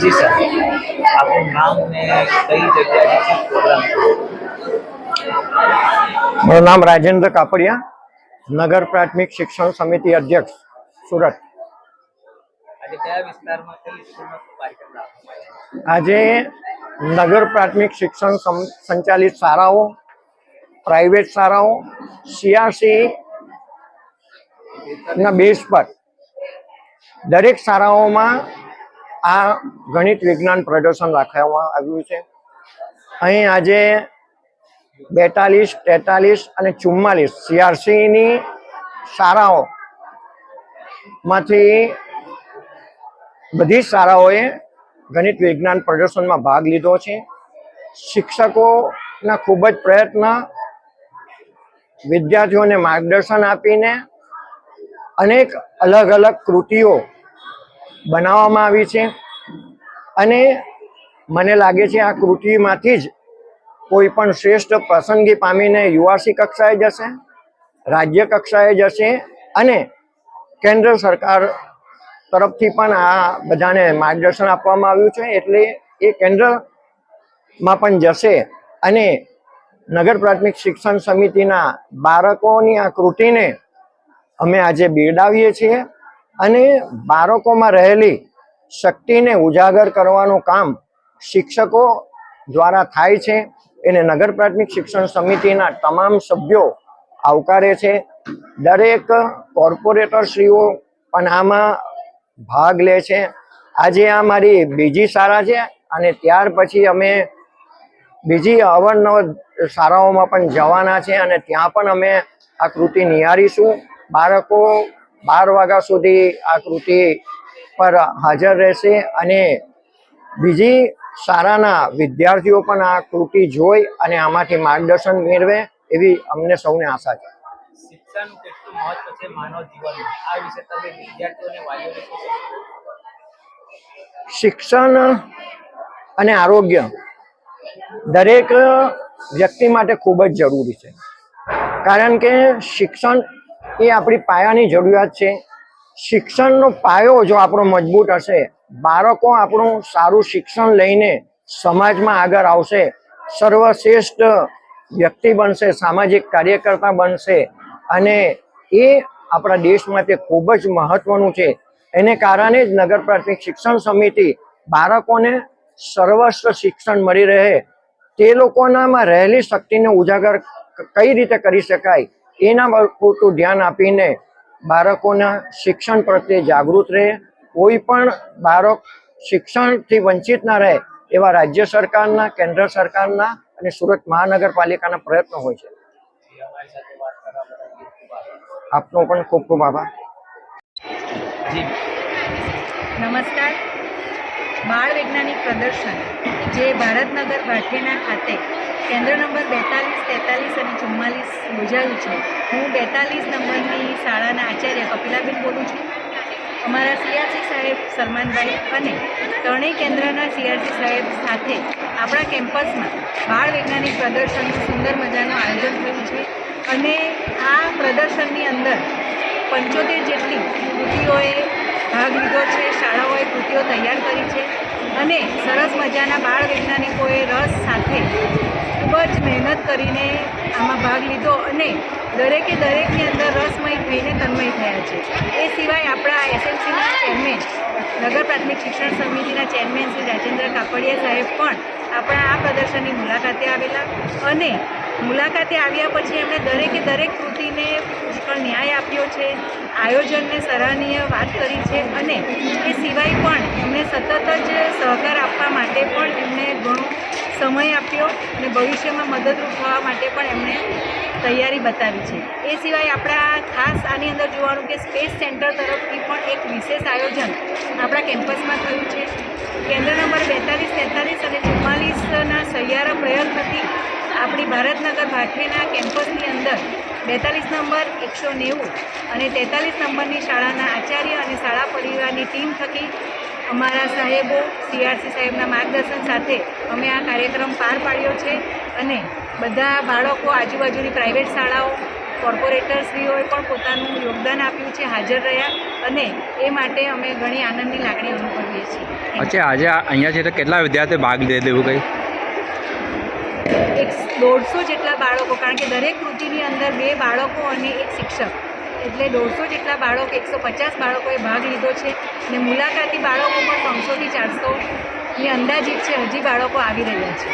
જી sir. આપનું નામ ને કઈ જગ્યાએ પ્રોગ્રામ મારું નામ રાજેન્દ્ર કાપડિયા નગર પ્રાથમિક શિક્ષણ સમિતિ અધ્યક્ષ સુરત. આજે કયા વિસ્તારમાં કઈ સ્કૂલમાં કાર્યક્રમ આજે નગર પ્રાથમિક શિક્ષણ સંચાલિત શાળાઓ પ્રાઇવેટ શાળાઓ સીઆરસી ના બેઝ પર દરેક શાળાઓમાં આ ગણિત વિજ્ઞાન પ્રદર્શન રાખવામાં આવ્યું છે. અહીં આજે બેતાલીસ, તેતાલીસ અને ચુમ્માલીસ સીઆરસીની શાળાઓ માંથી બધી શાળાઓએ ગણિત વિજ્ઞાન પ્રદર્શનમાં ભાગ લીધો છે. શિક્ષકોના ખૂબ જ પ્રયત્ન, વિદ્યાર્થીઓને માર્ગદર્શન આપીને અનેક અલગ અલગ કૃતિઓ બનાવવામાં આવી છે. અને મને લાગે છે આ કૃતિમાંથી જ કોઈ પણ શ્રેષ્ઠ પસંદગી પામીને યુવાસી કક્ષાએ જશે, રાજ્ય કક્ષાએ જશે અને કેન્દ્ર સરકાર તરફથી પણ આ બધાને માર્ગદર્શન આપવામાં આવ્યું છે. એટલે એ કેન્દ્રમાં પણ જશે અને નગર પ્રાથમિક શિક્ષણ સમિતિના બાળકોની આ કૃતિને અમે આજે બિરદાવીએ છીએ. અને બાળકોમાં રહેલી શક્તિને ઉજાગર કરવાનું કામ શિક્ષકો દ્વારા થાય છે. એને નગર પ્રાથમિક શિક્ષણ સમિતિના તમામ સભ્યો આવકારે છે. દરેક કોર્પોરેટરશ્રીઓ પણ આમાં ભાગ લે છે. આજે આ મારી બીજી શાળા છે અને ત્યાર પછી અમે બીજી અવારનવાર શાળાઓમાં પણ જવાના છે અને ત્યાં પણ અમે આ કૃતિ નિહારીશું. બાળકો બાર વાગ્યા સુધી આ કૃતિ પર હાજર રહેશે અને બીજી શાળાના વિદ્યાર્થીઓ પણ આ કૃતિ જોઈ અને આમાંથી માર્ગદર્શન મેળવે એવી અમને સૌને આશા છે. શિક્ષણનું કેટલું મહત્વ છે માનવ જીવનમાં? આ વિશે તમે વિદ્યાર્થીઓને વાલીઓને શિક્ષણ અને આરોગ્ય દરેક વ્યક્તિ માટે ખૂબ જ જરૂરી છે. કારણ કે શિક્ષણ એ આપણી પાયાની જરૂરિયાત છે. શિક્ષણનો પાયો જો આપણો મજબૂત હશે, બાળકો આપણું સારું શિક્ષણ લઈને સમાજમાં આગળ આવશે, સર્વશ્રેષ્ઠ વ્યક્તિ બનશે, સામાજિક કાર્યકર્તા બનશે અને એ આપણા દેશ માટે ખૂબ જ મહત્વનું છે. એને કારણે જ નગર પ્રાથમિક શિક્ષણ સમિતિ બાળકોને સર્વસ્વ શિક્ષણ મળી રહે. તે લોકોનામાં રહેલી શક્તિને ઉજાગર કઈ રીતે કરી શકાય? એના પર પૂરતું ધ્યાન આપીને બાળકોના શિક્ષણ પ્રત્યે જાગૃત રહે. કોઈ પણ બાળક શિક્ષણથી વંચિત ના રહે એવા રાજ્ય સરકારના કેન્દ્ર સરકારના અને સુરત મહાનગરપાલિકાના પ્રયત્નો હોય છે. આપનો પણ ખૂબ ખૂબ આભાર. નમસ્કાર. બાળ વૈજ્ઞાનિક પ્રદર્શન જે ભારતનગર ભાટિયાના ખાતે કેન્દ્ર નંબર બેતાલીસ તેતાલીસ અને ચુમ્માલીસ યોજાયું છે. હું બેતાલીસ નંબરની શાળાના આચાર્ય કપિલાબેન બોલું છું. અમારા સીઆરસી સાહેબ સલમાનભાઈ અને ત્રણેય કેન્દ્રના સીઆરસી સાહેબ સાથે આપણા કેમ્પસમાં બાળ વૈજ્ઞાનિક પ્રદર્શનનું સુંદર મજાનું આયોજન થયું છે અને આ પ્રદર્શનની અંદર પંચોતેર જેટલી કૃતિઓએ ભાગ લીધો છે, શાળાઓએ કૃતિઓ તૈયાર કરી છે. અને સરસ મજાના બાળ વૈજ્ઞાનિકોએ રસ સાથે ખૂબ જ મહેનત કરીને આમાં ભાગ લીધો અને દરેકે દરેકની અંદર રસમય થઈને તન્મય થયા છે. એ સિવાય આપણા એસએમસીના ચેરમેન, નગર પ્રાથમિક શિક્ષણ સમિતિના ચેરમેન શ્રી રાજેન્દ્ર કાપડિયા સાહેબ પણ આપણા આ પ્રદર્શનની મુલાકાતે આવેલા અને મુલાકાતે આવ્યા પછી એમણે દરેકે દરેક કૃતિને પુષ્કળ ન્યાય આપ્યો છે, આયોજનને સરાહનીય વાત કરી છે અને એ સિવાય પણ એમણે સતત જ સહકાર આપવા માટે પણ એમણે ઘણો સમય આપ્યો અને ભવિષ્યમાં મદદરૂપ થવા માટે પણ એમણે તૈયારી બતાવી છે. એ સિવાય આપણા ખાસ આની અંદર જોવાનું કે સ્પેસ સેન્ટર તરફથી પણ એક વિશેષ આયોજન આપણા કેમ્પસમાં થયું છે. કેન્દ્ર નંબર બેતાલીસ, તેતાલીસ અને ચુમ્માલીસના સહિયારા પ્રયત્નથી આપણી ભારતનગર ભાઠીના કેમ્પસની અંદર બેતાલીસ નંબર, એકસો નેવું અને તેતાલીસ નંબરની શાળાના આચાર્ય અને શાળા પરિવારની ટીમ થકી અમારા સાહેબો સીઆરસી સાહેબના માર્ગદર્શન સાથે અમે આ કાર્યક્રમ પાર પાડ્યો છે અને બધા બાળકો આજુબાજુની પ્રાઇવેટ શાળાઓ કોર્પોરેટરશ્રીઓએ પણ પોતાનું યોગદાન આપ્યું છે હાજર રહ્યા અને એ માટે અમે ઘણી આનંદની લાગણી અનુભવીએ છીએ. અચ્છા આજે અહીંયા છે તો કેટલા વિદ્યાર્થીઓ ભાગ લીધેલો એવું કંઈ? એક દોઢસો જેટલા બાળકો કારણ કે દરેક કૃતિની અંદર બે બાળકો અને એક શિક્ષક. એટલે દોઢસો જેટલા બાળકો, એકસો પચાસ બાળકોએ ભાગ લીધો છે અને મુલાકાતી બાળકો પણ ત્રણસોથી ચારસોની અંદાજિત છે હજી બાળકો આવી રહ્યા છે.